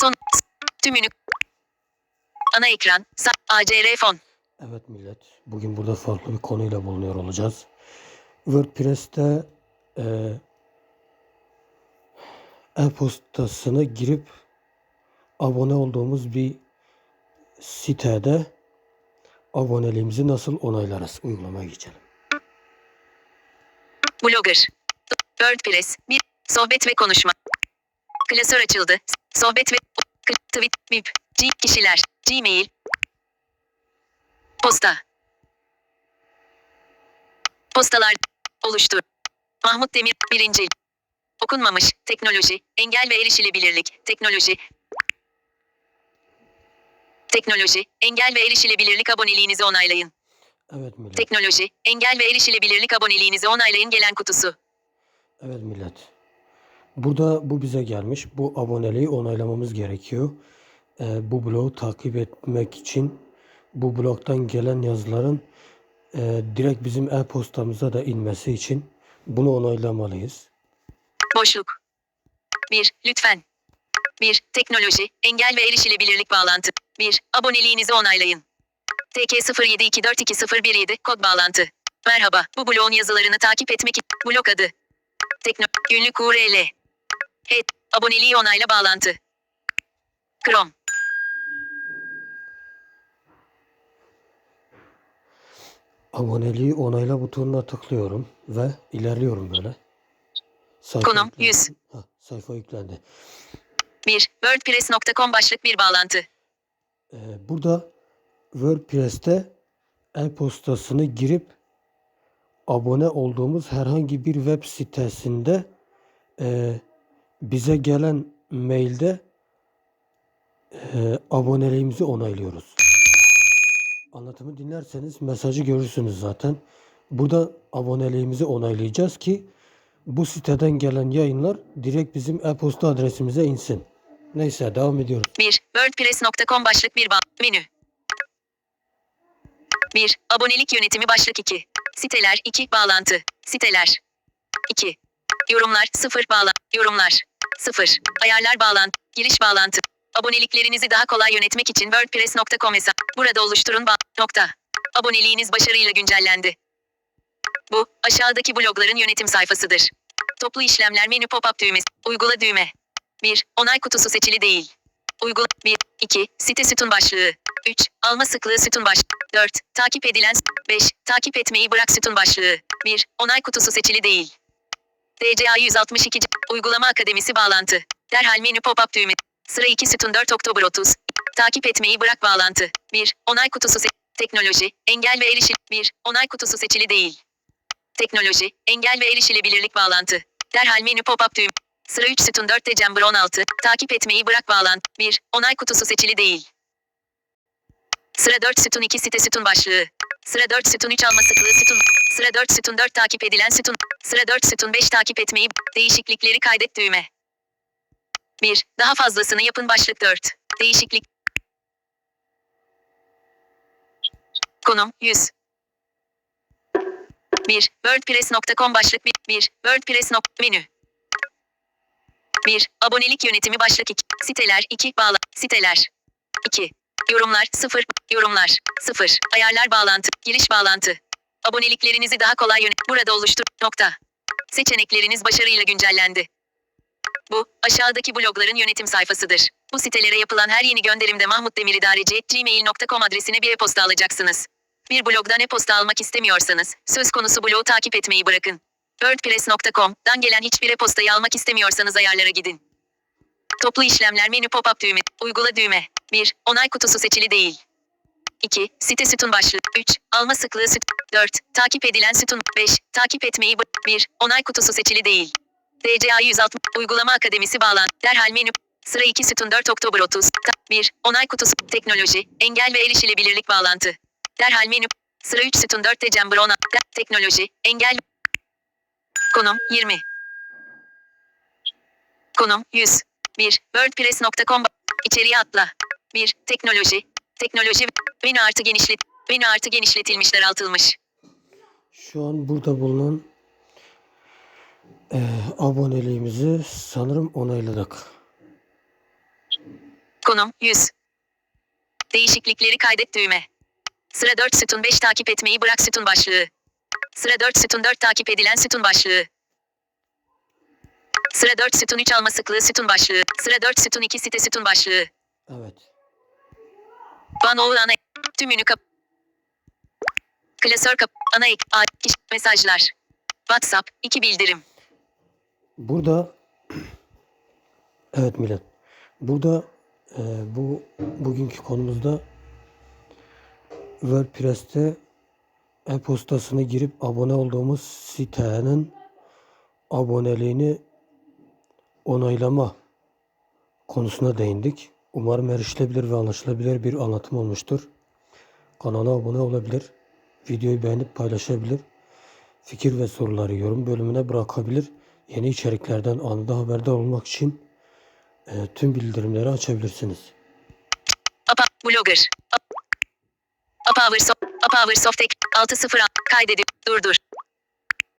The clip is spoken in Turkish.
Son. Tümünü. Ana ekran. ACR fon. Evet millet, bugün burada farklı bir konuyla bulunuyor olacağız. WordPress'te e, e-postasını girip abone olduğumuz bir sitede aboneliğimizi nasıl onaylarız? Uygulamaya geçelim. Blogger. WordPress. Bir. Sohbet ve konuşma. Klasör açıldı. Sohbet ve tweet, bip, G, kişiler, Gmail, posta, postalar, oluştur. Mahmut Demir, birinci. Okunmamış, teknoloji, engel ve erişilebilirlik, teknoloji, teknoloji, engel ve erişilebilirlik aboneliğinizi onaylayın. Evet millet. Teknoloji, engel ve erişilebilirlik aboneliğinizi onaylayın gelen kutusu. Evet millet. Burada bu bize gelmiş. Bu aboneliği onaylamamız gerekiyor. Ee, bu blogu takip etmek için bu blogdan gelen yazıların e, direkt bizim e-postamıza da inmesi için bunu onaylamalıyız. Boşluk. 1. Lütfen. 1. Teknoloji, engel ve erişilebilirlik bağlantı. 1. Aboneliğinizi onaylayın. TK07242017 kod bağlantı. Merhaba, bu bloğun yazılarını takip etmek için blok adı. Tekno günlük URL. Et aboneliği onayla bağlantı. Chrome. Aboneliği onayla butonuna tıklıyorum ve ilerliyorum böyle. Sayfa Konum, yüklendi. 100. Hah, sayfa yüklendi. 1. WordPress.com başlık bir bağlantı. Ee, burada WordPress'te e-postasını girip abone olduğumuz herhangi bir web sitesinde e, bize gelen mailde e, aboneliğimizi onaylıyoruz. Anlatımı dinlerseniz mesajı görürsünüz zaten. Burada aboneliğimizi onaylayacağız ki bu siteden gelen yayınlar direkt bizim e-posta adresimize insin. Neyse devam ediyoruz. 1. WordPress.com başlık bir bağ menü. 1. Abonelik yönetimi başlık 2. Siteler 2 bağlantı. Siteler 2. Yorumlar 0 bağla yorumlar 0. Ayarlar bağlantı. Giriş bağlantı. Aboneliklerinizi daha kolay yönetmek için WordPress.com hesap. Burada oluşturun bağ nokta. Aboneliğiniz başarıyla güncellendi. Bu aşağıdaki blogların yönetim sayfasıdır. Toplu işlemler menü pop-up düğmesi. Uygula düğme. 1. Onay kutusu seçili değil. Uygula 1, 2, site sütun başlığı. 3, alma sıklığı sütun baş. 4, takip edilen 5, takip etmeyi bırak sütun başlığı. 1, onay kutusu seçili değil. DCA 162, uygulama akademisi bağlantı. Derhal menü pop-up düğme. Sıra 2 sütun 4 Oktober 30. Takip etmeyi bırak bağlantı. 1, onay kutusu se- teknoloji, engel ve erişim. 1, onay kutusu seçili değil. Teknoloji, engel ve erişilebilirlik bağlantı. Derhal menü pop-up düğme. Sıra 3 sütun 4 December 16. Takip etmeyi bırak bağlantı. 1. Onay kutusu seçili değil. Sıra 4 sütun 2 site sütun başlığı. Sıra 4 sütun 3 alma sıklığı sütun. Sıra 4 sütun 4 takip edilen sütun. Sıra 4 sütun 5 takip etmeyi değişiklikleri kaydet düğme. 1. Daha fazlasını yapın başlık 4. Değişiklik. Konum 100. 1. WordPress.com başlık 1. 1. WordPress. menü. 1. Abonelik yönetimi başlık 2. Siteler 2. Bağla. Siteler. 2. Yorumlar 0. Yorumlar 0. Ayarlar bağlantı. Giriş bağlantı. Aboneliklerinizi daha kolay yönet. Burada oluştur. Nokta. Seçenekleriniz başarıyla güncellendi. Bu, aşağıdaki blogların yönetim sayfasıdır. Bu sitelere yapılan her yeni gönderimde mahmutdemiridareci.gmail.com adresine bir e-posta alacaksınız. Bir blogdan e-posta almak istemiyorsanız, söz konusu blogu takip etmeyi bırakın. WordPress.com'dan gelen hiçbir e-postayı almak istemiyorsanız ayarlara gidin. Toplu işlemler menü pop-up düğme. Uygula düğme. 1. Onay kutusu seçili değil. 2. Site sütun başlığı. 3. Alma sıklığı süt. 4. Takip edilen sütun. 5. Takip etmeyi bı- 1. Onay kutusu seçili değil. DCA 160. Uygulama akademisi bağlan. Derhal menü. Sıra 2 sütun 4 Oktober 30. Ta- 1. Onay kutusu. Teknoloji. Engel ve erişilebilirlik bağlantı. Derhal menü. Sıra 3 sütun 4 December 10. De- Teknoloji. Engel. Konum 20. Konum 100. 1. WordPress.com İçeriye atla. 1. Teknoloji. Teknoloji. Menü artı genişlet. Menü artı genişletilmiş daraltılmış. Şu an burada bulunan eee, aboneliğimizi sanırım onayladık. Konum 100. Değişiklikleri kaydet düğme. Sıra 4 sütun 5 takip etmeyi bırak sütun başlığı. Sıra 4 sütun 4 takip edilen sütun başlığı. Sıra 4 sütun 3 alma sıklığı sütun başlığı. Sıra 4 sütun 2 site sütun başlığı. Evet. Bana oğul ana tümünü kap. Klasör kap. Ana ek. A, kiş, mesajlar. WhatsApp. 2 bildirim. Burada evet millet. Burada e, bu bugünkü konumuzda WordPress'te e-postasını girip abone olduğumuz sitenin aboneliğini onaylama konusuna değindik. Umarım erişilebilir ve anlaşılabilir bir anlatım olmuştur. Kanala abone olabilir, videoyu beğenip paylaşabilir, fikir ve soruları yorum bölümüne bırakabilir. Yeni içeriklerden anında haberdar olmak için e, tüm bildirimleri açabilirsiniz. Apa, Blogger. Apower Soft, Apower Soft ek, 60 kaydedip, durdur.